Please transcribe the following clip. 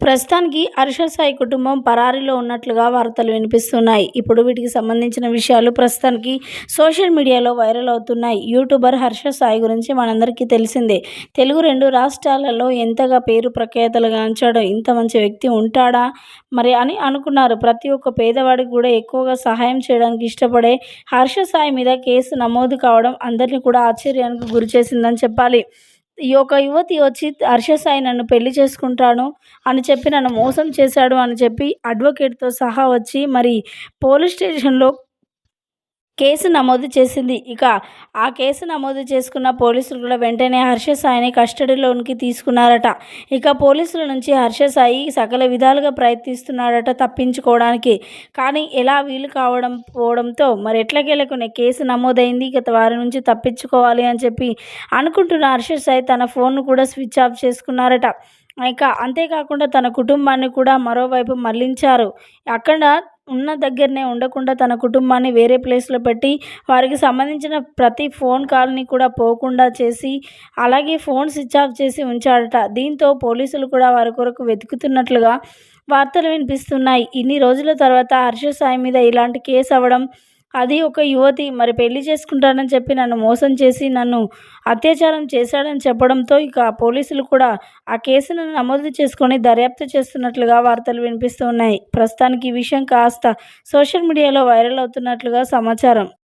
ప్రస్తుతానికి హర్ష సాయి కుటుంబం పరారీలో ఉన్నట్లుగా వార్తలు వినిపిస్తున్నాయి. ఇప్పుడు వీటికి సంబంధించిన విషయాలు ప్రస్తుతానికి సోషల్ మీడియాలో వైరల్ అవుతున్నాయి. యూట్యూబర్ హర్ష సాయి గురించి మనందరికీ తెలిసిందే. తెలుగు రెండు రాష్ట్రాలలో ఎంతగా పేరు ప్రఖ్యాతలు గాంచాడో ఇంత మంచి వ్యక్తి ఉంటాడా మరి అని అనుకున్నారు. ప్రతి ఒక్క పేదవాడికి కూడా ఎక్కువగా సహాయం చేయడానికి ఇష్టపడే హర్ష సాయి మీద కేసు నమోదు కావడం అందరినీ కూడా ఆశ్చర్యానికి గురి చేసిందని చెప్పాలి. ఈ యొక్క యువతి వచ్చి హర్ష సాయి నన్ను పెళ్ళి చేసుకుంటాను అని చెప్పి నన్ను మోసం చేశాడు అని చెప్పి అడ్వకేట్తో సహా వచ్చి మరి పోలీస్ స్టేషన్లో కేసు నమోదు చేసింది. ఇక ఆ కేసు నమోదు చేసుకున్న పోలీసులు కూడా వెంటనే హర్ష సాయిని కస్టడీలోనికి తీసుకున్నారట. ఇక పోలీసుల నుంచి హర్ష సాయి సకల విధాలుగా ప్రయత్నిస్తున్నాడట తప్పించుకోవడానికి. కానీ ఎలా వీలు కావడం పోవడంతో మరి ఎట్లకెళ్ళకునే కేసు నమోదైంది. ఇక వారి నుంచి తప్పించుకోవాలి అని చెప్పి అనుకుంటున్న హర్ష సాయి తన ఫోన్ను కూడా స్విచ్ ఆఫ్ చేసుకున్నారట. ఇక అంతేకాకుండా తన కుటుంబాన్ని కూడా మరోవైపు మళ్ళించారు. అక్కడ ఉన్న దగ్గరనే ఉండకుండా తన కుటుంబాన్ని వేరే ప్లేస్లో పెట్టి వారికి సంబంధించిన ప్రతి ఫోన్ కాల్ని కూడా పోకుండా చేసి అలాగే ఫోన్ స్విచ్ ఆఫ్ చేసి ఉంచాడట. దీంతో పోలీసులు కూడా వారి కొరకు వెతుకుతున్నట్లుగా వార్తలు వినిపిస్తున్నాయి. ఇన్ని రోజుల తర్వాత హర్ష సాయి మీద ఇలాంటి కేసు అవ్వడం అది ఒక యువతి మరి పెళ్ళి చేసుకుంటానని చెప్పి నన్ను మోసం చేసి నన్ను అత్యాచారం చేశాడని చెప్పడంతో ఇక పోలీసులు కూడా ఆ కేసును నమోదు చేసుకొని దర్యాప్తు చేస్తున్నట్లుగా వార్తలు వినిపిస్తున్నాయి ప్రస్తుతానికి ఈ విషయం కాస్త సోషల్ మీడియాలో వైరల్ అవుతున్నట్లుగా సమాచారం.